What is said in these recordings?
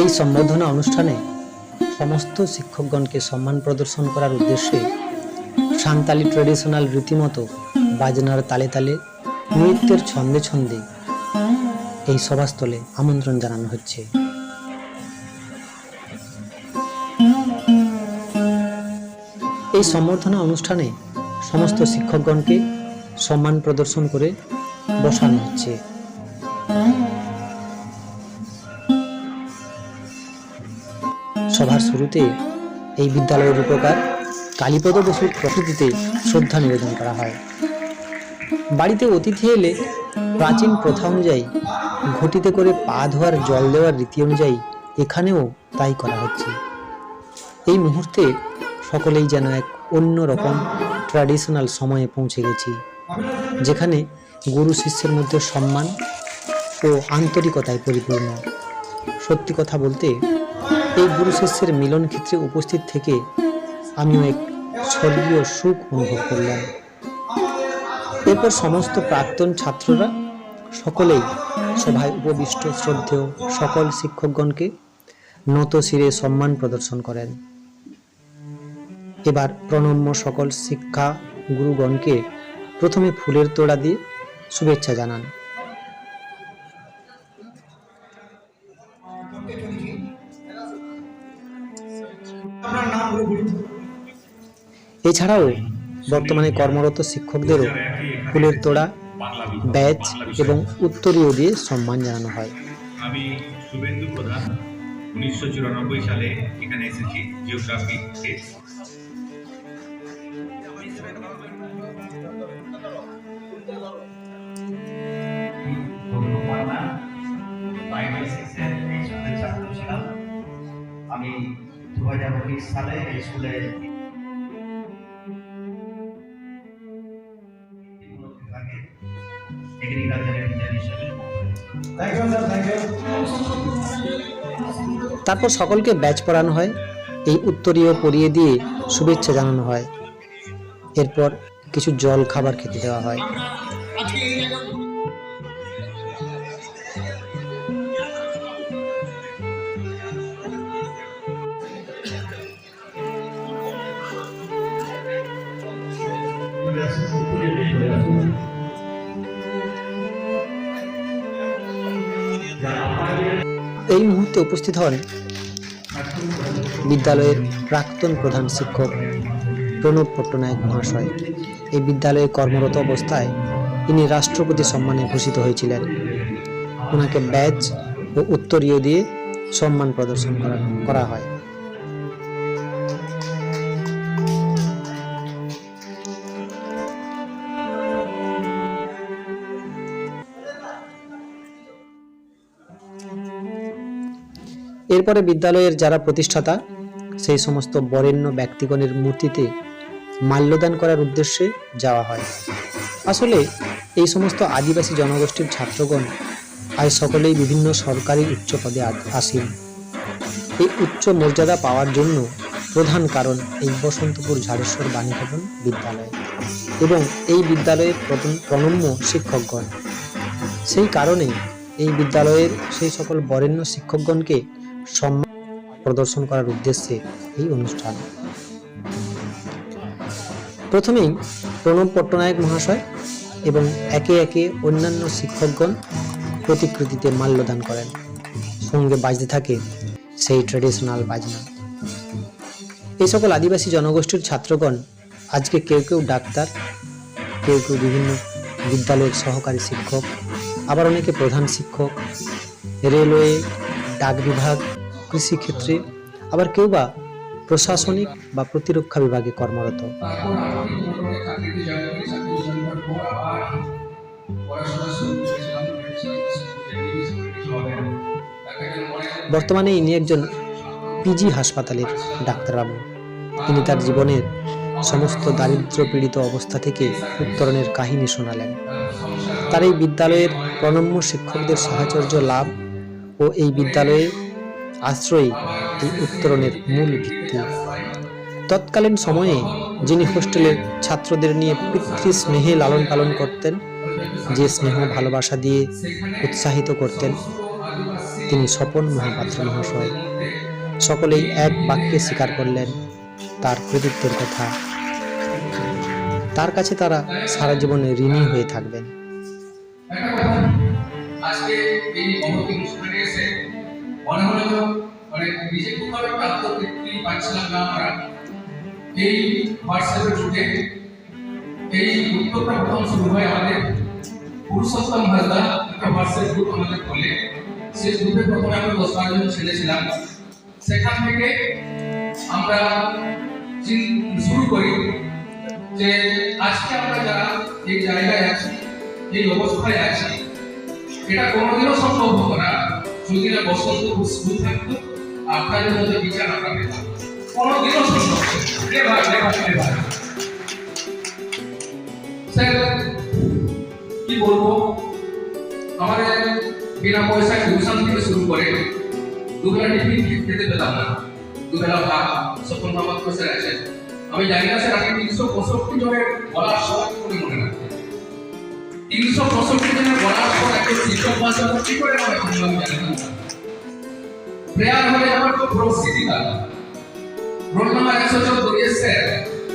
এই সম্বোধনা অনুষ্ঠানে সমস্ত শিক্ষকগণকে সম্মান প্রদর্শন করার উদ্দেশ্যে সাঁওতালি ট্রেডিশনাল রীতিমতো বাজনার তালে তালে, নৃত্যের ছন্দে ছন্দে এই সভাস্থলে আমন্ত্রণ জানানো হচ্ছে। এই সম্বর্ধনা অনুষ্ঠানে সমস্ত শিক্ষকগণকে সম্মান প্রদর্শন করে বসানো হচ্ছে। সভার শুরুতে এই বিদ্যালয়ের রূপকার কালীপদ বসুর প্রকৃতিতে শ্রদ্ধা নিবেদন করা হয়। বাড়িতে অতিথি এলে প্রাচীন প্রথা অনুযায়ী ঘটিতে করে পা ধোয়ার জল দেওয়ার রীতি অনুযায়ী এখানেও তাই করা হচ্ছে। এই মুহূর্তে সকলেই যেন এক অন্য রকম ট্র্যাডিশনাল সময়ে পৌঁছে গেছি, যেখানে গুরু শিষ্যের মধ্যে সম্মান ও আন্তরিকতায় পরিপূর্ণ। সত্যি কথা বলতে, এই গুরু শিষ্যের মিলন ক্ষেত্রে উপস্থিত থেকে আমিও এক স্বর্গীয় সুখ অনুভব করলাম। এরপর সমস্ত প্রাক্তন ছাত্ররা সকলেই সভায় উপবিষ্ট, শ্রদ্ধেয় সকল শিক্ষকগণকে নত শিরে সম্মান প্রদর্শন করেন। এবার প্রণম্য সকল শিক্ষা গুরুগণকে প্রথমে ফুলের তোড়া দিয়ে শুভেচ্ছা জানান। এছাড়াও বর্তমানে কর্মরত শিক্ষকদেরও ফুলের তোড়া ব্যাচ এবং উত্তরীয় দিয়ে সম্মান জানানো হয়। আমি শুভেন্দু প্রধান উনিশশো চুরানব্বই সালে এখানে এসেছি জিওগ্রাফি আমি দু হাজার উনিশ সালে এই স্কুলে তারপর সকলকে ব্যাচ পড়ানো হয়, এই উত্তরীয় পরিয়ে দিয়ে শুভেচ্ছা জানানো হয়। এরপর কিছু জল খাবার খেতে দেওয়া হয়। এই মুহূর্তে উপস্থিত হন বিদ্যালয়ের প্রাক্তন প্রধান শিক্ষক প্রণব পট্টনায়ক মহাশয়। এই বিদ্যালয়ে কর্মরত অবস্থায় তিনি রাষ্ট্রপতি সম্মানে ভূষিত হয়েছিলেন। ওনাকে ব্যাজ ও উত্তরীয় দিয়ে সম্মান প্রদর্শন করা করা হয়। এরপরে বিদ্যালয়ের যারা প্রতিষ্ঠাতা, সেই সমস্ত বরেণ্য ব্যক্তিগণের মূর্তিতে মাল্যদান করার উদ্দেশ্যে যাওয়া হয়। আসলে এই সমস্ত আদিবাসী জনগোষ্ঠীর ছাত্রগণ আজ সকলেই বিভিন্ন সরকারি উচ্চ পদে আসীন। এই উচ্চ মর্যাদা পাওয়ার জন্য প্রধান কারণ এই বসন্তপুর ঝাড়েশ্বর বাণীভবন বিদ্যালয় এবং এই বিদ্যালয়ের প্রণম্য শিক্ষকগণ। সেই কারণে এই বিদ্যালয়ের সেই সকল বরেণ্য শিক্ষকগণকে সম্মান প্রদর্শন করার উদ্দেশ্যে এই অনুষ্ঠান। প্রথমেই প্রণব পট্টনায়ক মহাশয় এবং একে একে অন্যান্য শিক্ষকগণ প্রতিকৃতিতে মাল্যদান করেন। সঙ্গে বাজতে থাকে সেই ট্রেডিশনাল বাজনা। এই সকল আদিবাসী জনগোষ্ঠীর ছাত্রগণ আজকে কেউ কেউ ডাক্তার, কেউ কেউ বিভিন্ন বিদ্যালয়ের সহকারী শিক্ষক, আবার অনেকে প্রধান শিক্ষক, রেলওয়ে, ডাক বিভাগ কৃষিক্ষেত্রে আবার কেউ বা প্রশাসনিক বা প্রতিরক্ষা বিভাগে কর্মরত। বর্তমানে ইনি একজন পিজি হাসপাতালের ডাক্তারবাবু। তিনি তার জীবনের সমস্ত দারিদ্র পীড়িত অবস্থা থেকে উত্তরণের কাহিনী শোনালেন। তার এই বিদ্যালয়ের প্রণম্য শিক্ষকদের সাহচর্য লাভ ও এই বিদ্যালয়ে আশ্রয়ই এই উত্তরণের মূল ভিত্তি। তৎকালীন সময়ে যিনি হোস্টেলের ছাত্রদের নিয়ে পিতৃ স্নেহে লালন পালন করতেন, যে স্নেহ ভালোবাসা দিয়ে উৎসাহিত করতেন, তিনি স্বপন মহাপাত্র মহাশয়। সকলেই এক বাক্যে স্বীকার করলেন, তার কৃতিত্বের কথা। তার কাছে তারা সারা জীবনে ঋণী হয়ে থাকবেন। আজকে এই মনে হলো মানে নিজে খুব একটা আত্মতৃপ্তি পাচ্ছিলাম না আমরা। এই হোয়াটসঅ্যাপের যুগে এই উদ্যোগটা প্রথম শুরু হয় আমাদের পুরুষোত্তম হাজদা একটা হোয়াটসঅ্যাপ গ্রুপ আমাদের খোলে। সেই গ্রুপে প্রথমে আমরা দশ বারো জন ছেলে ছিলাম। সেখান থেকে আমরা শুরু করি যে, আজকে আমরা যারা এই জায়গায় আছি, এই অবস্থায় আছি, এটা কোনোদিনও সম্ভব হতো না। যদি না বসন্ত স্কুল থাকতো, আপনাদের মধ্যে বিচার আমরা পেতাম। কোনোদিনও সম্ভব কি বলব? আমাদের বিনা পয়সায় টিউশন থেকে শুরু করে দুবেলা টিফিন খেতে পেতাম না। দুবেলা ভাত সফল মোহাম্মদ স্যার আমি জানি না স্যার আপনি তিনশো পঁয়ষট্টি জনের বলার সময় তিনশো পঁয়ষট্টি জনের বলার পর একজন শিক্ষক মাস্টার কি করে রাখবেন জানি না। প্রেয়ার হলে আমার তো পরিস্থিতি না রোল নাম্বার একশো চোদ্দ স্যার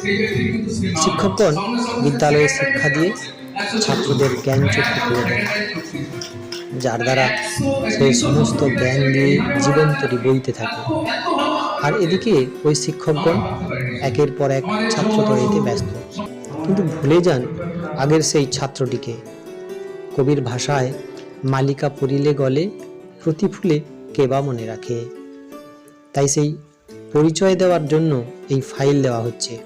সেই ব্যক্তি কিন্তু শ্রীমান। শিক্ষকগণ বিদ্যালয়ে শিক্ষা দিয়ে ছাত্রদের জ্ঞান চক্ষু করে দেন যার দ্বারা সেই সমস্ত জ্ঞান দিয়ে জীবন তৈরি বইতে থাকে। আর এদিকে ওই শিক্ষকগণ একের পর এক ছাত্র তৈরিতে ব্যস্ত। কিন্তু ভুলে যান আগের সেই ছাত্রটিকে। কবির ভাষায় মালিকা পরিলে গলে প্রতিফুলে কেবা মনে রাখে। তাই সেই পরিচয় দেওয়ার জন্য এই ফাইল দেওয়া হচ্ছে,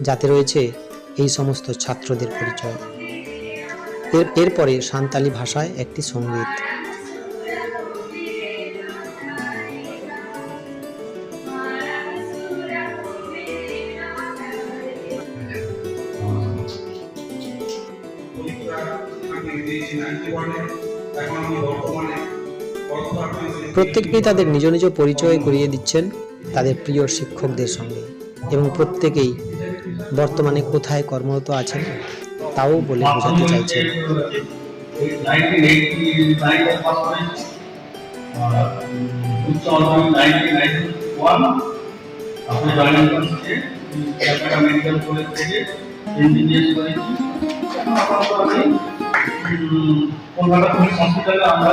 যাতে রয়েছে এই সমস্ত ছাত্রদের পরিচয়। এর, এরপরে সান্তালি ভাষায় একটি সংগীত। প্রত্যেকেই তাদের নিজ নিজ পরিচয় করিয়ে দিচ্ছেন তাদের প্রিয় শিক্ষকদের সঙ্গে। এবং প্রত্যেকেই বর্তমানে কোথায় কর্মরত আছেন তাও বলে বোঝাতে চাইছেন। কলকাতা পুলিশ হসপিটালে আমরা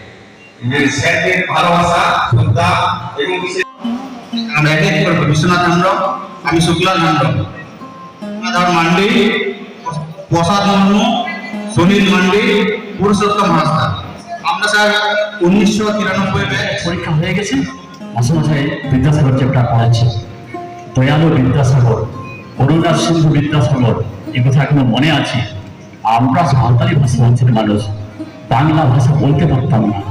ভালোবাসা বিশ্বনাথ আমি মান্ডি, প্রসাদ সুনীল মান্ডি, পুরুষোত্তম আমরা স্যার উনিশশো তিরানব্বই পরীক্ষা বিদ্যাসাগর দয়ালু বিদ্যাসাগর করুণার সিন্ধু বিদ্যাসাগর, এ কথা এখনও মনে আছে। আমরা সাঁওতালি ভাষাভাষীর মানুষ। বাংলা ভাষা বলতে পারতাম না।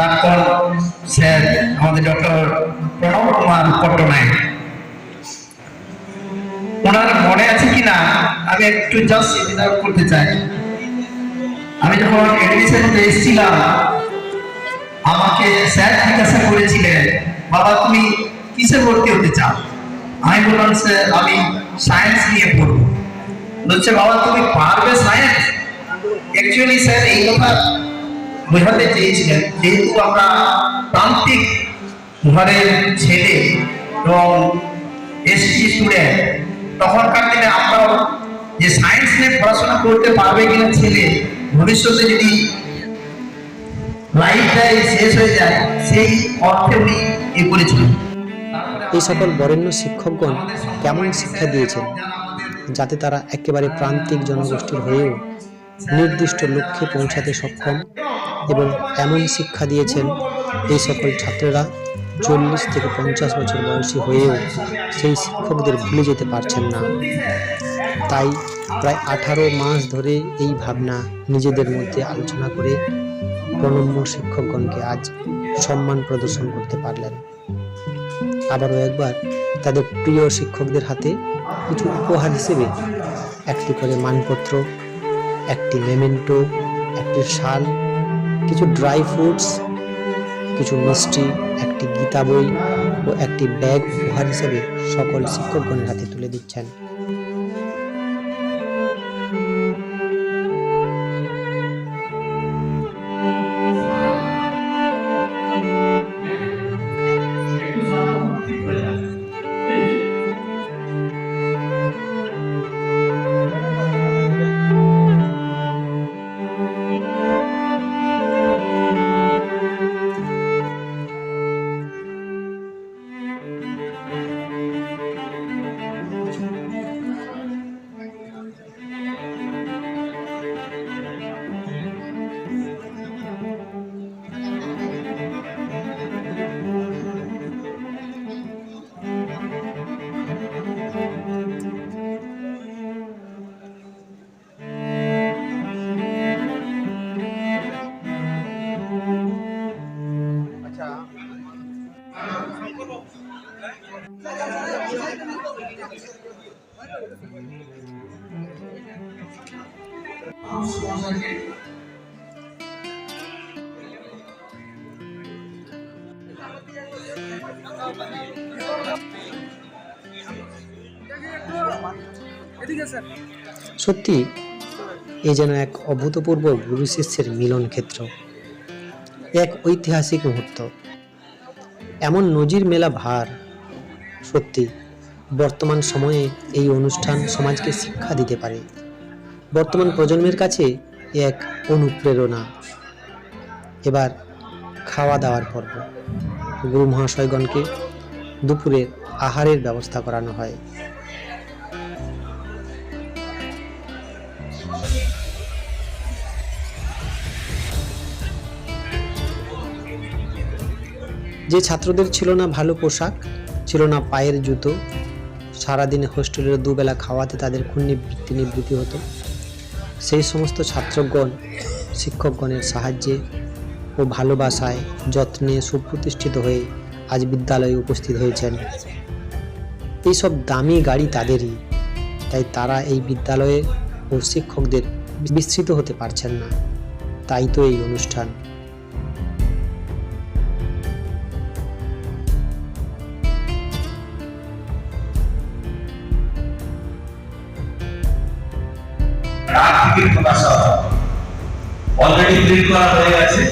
প্রাক্তন স্যার, আমাদের ডক্টর প্রণব কুমার পট্টনায়ক। ওনার মনে আছে কিনা? আমি একটু জাস্ট করতে চাই। আমি যখন এডমিশন এসেছিলাম, আমাকে স্যার জিজ্ঞাসা করেছিলেন, বাবা, তুমি কিসে ভর্তি হতে চাও? আমি বললাম, স্যার, আমি সায়েন্স নিয়ে পড়ব। বলছে, বাবা, তুমি পারবে সায়েন্স অ্যাকচুয়ালি স্যার, এই কথা বোঝাতে চেয়েছিলেন যেহেতু আমরা প্রান্তিক ঘরের ছেলে এবং এসটি স্টুডেন্ট তখনকার দিনে আমরা যে সায়েন্স নিয়ে পড়াশোনা করতে পারবে কিনা ছেলে ভবিষ্যতে যদি লাইফটাই শেষ হয়ে যায় সেই অর্থে উনি এ করেছিলেন এই সকল বরেণ্য শিক্ষকগণ কেমন শিক্ষা দিয়েছেন? যাতে তারা একেবারে প্রান্তিক জনগোষ্ঠীর হয়েও নির্দিষ্ট লক্ষ্যে পৌঁছাতে সক্ষম? এবং এমন শিক্ষা দিয়েছেন এই সকল ছাত্ররা চল্লিশ থেকে পঞ্চাশ বছর বয়সী হয়েও সেই শিক্ষকদের ভুলে যেতে পারছেন না। তাই প্রায় আঠারো মাস ধরে এই ভাবনা নিজেদের মধ্যে আলোচনা করে প্রণম্য শিক্ষকগণকে আজ সম্মান প্রদর্শন করতে পারলেন। আবারও একবার তাদের প্রিয় শিক্ষকদের হাতে কিছু উপহার হিসেবে একটি করে মানপত্র, একটি মেমেন্টো, একটি শাল কিছু ড্রাই ফ্রুটস কিছু মিষ্টি, একটি গীতা বই ও একটি ব্যাগ উপহার হিসেবে সকল শিক্ষকগণের হাতে তুলে দিচ্ছেন। সত্যি, এ যেন এক অভূতপূর্ব গুরু শিষ্যের মিলন ক্ষেত্র, এক ঐতিহাসিক মুহূর্ত। এমন নজির মেলা ভার, সত্যি, বর্তমান সময়ে এই অনুষ্ঠান সমাজকে শিক্ষা দিতে পারে। বর্তমান প্রজন্মের কাছে এক অনুপ্রেরণা। এবার খাওয়া দাওয়ার পর্ব। গুরু মহাশয়গণকে দুপুরের আহারের ব্যবস্থা করানো হয়। যে ছাত্রদের ছিল না ভালো পোশাক, ছিল না পায়ের জুতো, সারাদিনে হোস্টেলের দুবেলা খাওয়াতে তাদের খুন নিবৃত্তি নিবৃত্তি হতো। সেই সমস্ত ছাত্রগণ, শিক্ষকগণের সাহায্যে ও ভালোবাসায় যত্নে সুপ্রতিষ্ঠিত হয়ে আজ বিদ্যালয়ে উপস্থিত হয়েছেন। এইসব দামি গাড়ি তাদেরই, তাই তারা এই বিদ্যালয়ে ও শিক্ষকদের বিস্তৃত হতে পারছেন না। তাই তো এই অনুষ্ঠান। অলরেডি প্রিন্ট করা হয়ে গেছে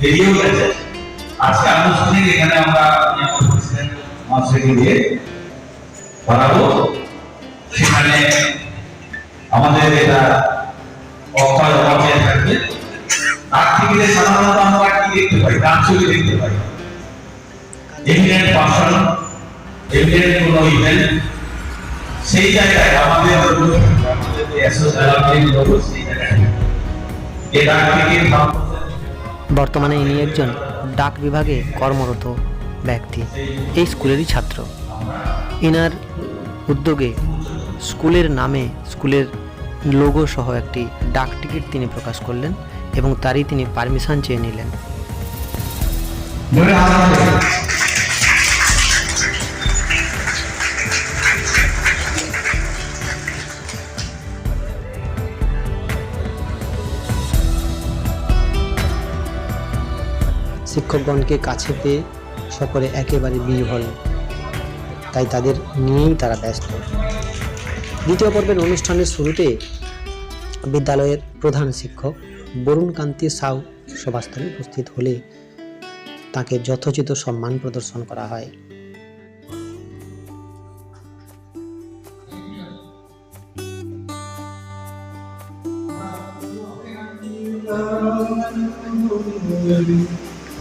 বেরিয়েও গেছে। আজকে আনুষ্ঠানিক এখানে আমরা প্রেসিডেন্ট মহাশয়কে দিয়ে সেখানে আমাদের এটা অক্ষয় অক্ষয় থাকবে। টিকিটে সাধারণত আমরা কি দেখতে পাই? ডাক ছবি দেখতে পাই। এমিনেন্ট পার্সন এমিনেন্ট কোনো ইভেন্ট সেই জায়গায় আমাদের বর্তমানে ইনি একজন ডাক বিভাগে কর্মরত ব্যক্তি, এই স্কুলেরই ছাত্র। ইনার উদ্যোগে স্কুলের নামে স্কুলের লোগো সহ একটি ডাক টিকিট তিনি প্রকাশ করলেন এবং তারই তিনি পারমিশন চেয়ে নিলেন। শিক্ষকগণকে কাছে পেয়ে সকলে একেবারে বিহল তাই তাদের নিয়েই তারা ব্যস্ত। দ্বিতীয় পর্বের অনুষ্ঠানের শুরুতে বিদ্যালয়ের প্রধান শিক্ষক বরুণ কান্তি সাউ সভাস্থলে উপস্থিত হলে তাকে যথোচিত সম্মান প্রদর্শন করা হয়।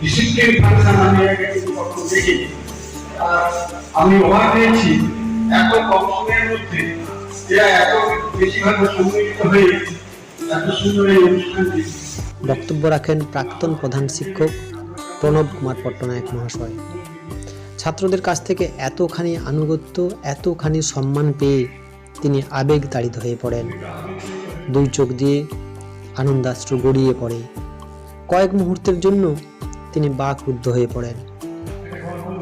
আমি আমি অবাক এত কম সময়ের মধ্যে এরা এত সম্মিলিত হয়ে এত সুন্দর এই অনুষ্ঠানটি বক্তব্য রাখেন প্রাক্তন প্রধান শিক্ষক প্রণব কুমার পট্টনায়ক মহাশয়। ছাত্রদের কাছ থেকে এতখানি আনুগত্য, এতখানি সম্মান পেয়ে তিনি আবেগ তাড়িত হয়ে পড়েন। দুই চোখ দিয়ে আনন্দাশ্রু গড়িয়ে পড়ে। কয়েক মুহূর্তের জন্য তিনি বাকরুদ্ধ হয়ে পড়েন।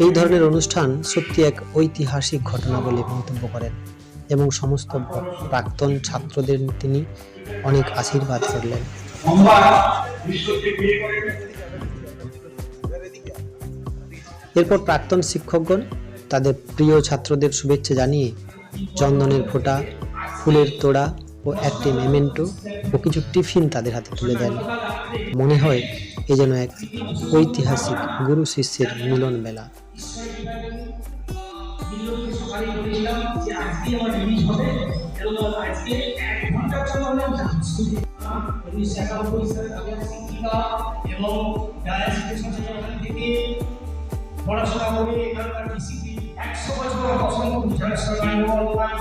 এই ধরনের অনুষ্ঠান সত্যি এক ঐতিহাসিক ঘটনা বলে মন্তব্য করেন এবং সমস্ত প্রাক্তন ছাত্রদের তিনি অনেক আশীর্বাদ করলেন। এরপর প্রাক্তন শিক্ষকগণ তাদের প্রিয় ছাত্রদের শুভেচ্ছা জানিয়ে চন্দনের ফোঁটা, ফুলের তোড়া ও একটি মেমেন্টো ও কিছু টিফিন তাদের হাতে তুলে দেন। মনে হয় এ যেন এক ঐতিহাসিক গুরু শিষ্যের মিলন মেলা।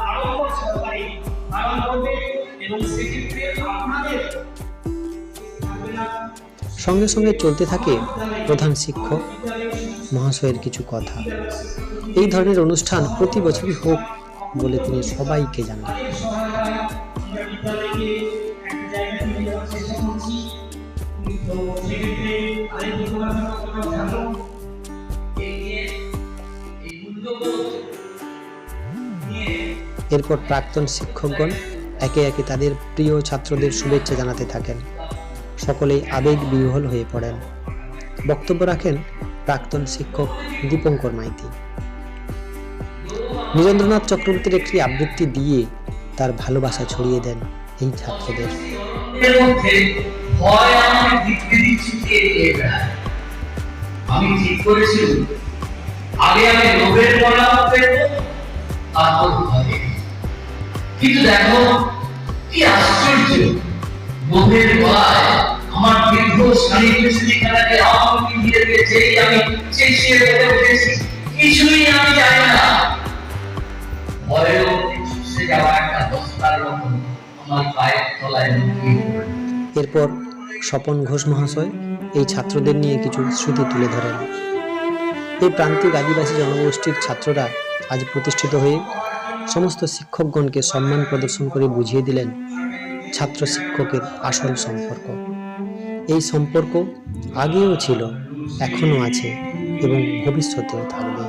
আরম্ভ সরকারি করবে এবং সেক্ষেত্রে আপনাদের সঙ্গে সঙ্গে চলতে থাকে প্রধান শিক্ষক, মহাশয়ের কিছু কথা। এই ধরনের অনুষ্ঠান প্রতি বছরই হোক বলে তিনি সবাইকে জানান। এরপর প্রাক্তন শিক্ষকগণ একে একে তাদের প্রিয় ছাত্রদের শুভেচ্ছা জানাতে থাকেন। সকলেই আবেগ বিহ্বল হয়ে পড়েন। বক্তব্য রাখেন প্রাক্তন শিক্ষক দীপঙ্কর মাইতি। নীরেন্দ্রনাথ চক্রবর্তীর একটি আবৃত্তি দিয়ে তার ভালোবাসা ছড়িয়ে দেন এই ছাত্রদের। ভয়। আমি ঠিক করেছি আগে আমি পরামর্শ পেত, তারপর ভয়ে কিন্তু দেখো, কি আশ্চর্য লোভের গলায় আমার দীর্ঘ শাড়ি পেছনে খেলাকে আমাকে দিয়ে দিয়েছে আমি সেই চেঁচিয়ে বলে উঠেছি, কিছুই আমি জানি না। ভয়ের চুষে যাওয়া একটা বস্তার মতো আমার পায়ের তলায় লুকিয়ে এরপর স্বপন ঘোষ মহাশয় এই ছাত্রদের নিয়ে কিছু স্মৃতি তুলে ধরেন। এই প্রান্তিক আদিবাসী জনগোষ্ঠীর ছাত্ররা আজ প্রতিষ্ঠিত হয়ে সমস্ত শিক্ষকগণকে সম্মান প্রদর্শন করে বুঝিয়ে দিলেন ছাত্র শিক্ষকের আসল সম্পর্ক। এই সম্পর্ক আগেও ছিল এখনও আছে এবং ভবিষ্যতেও থাকবে।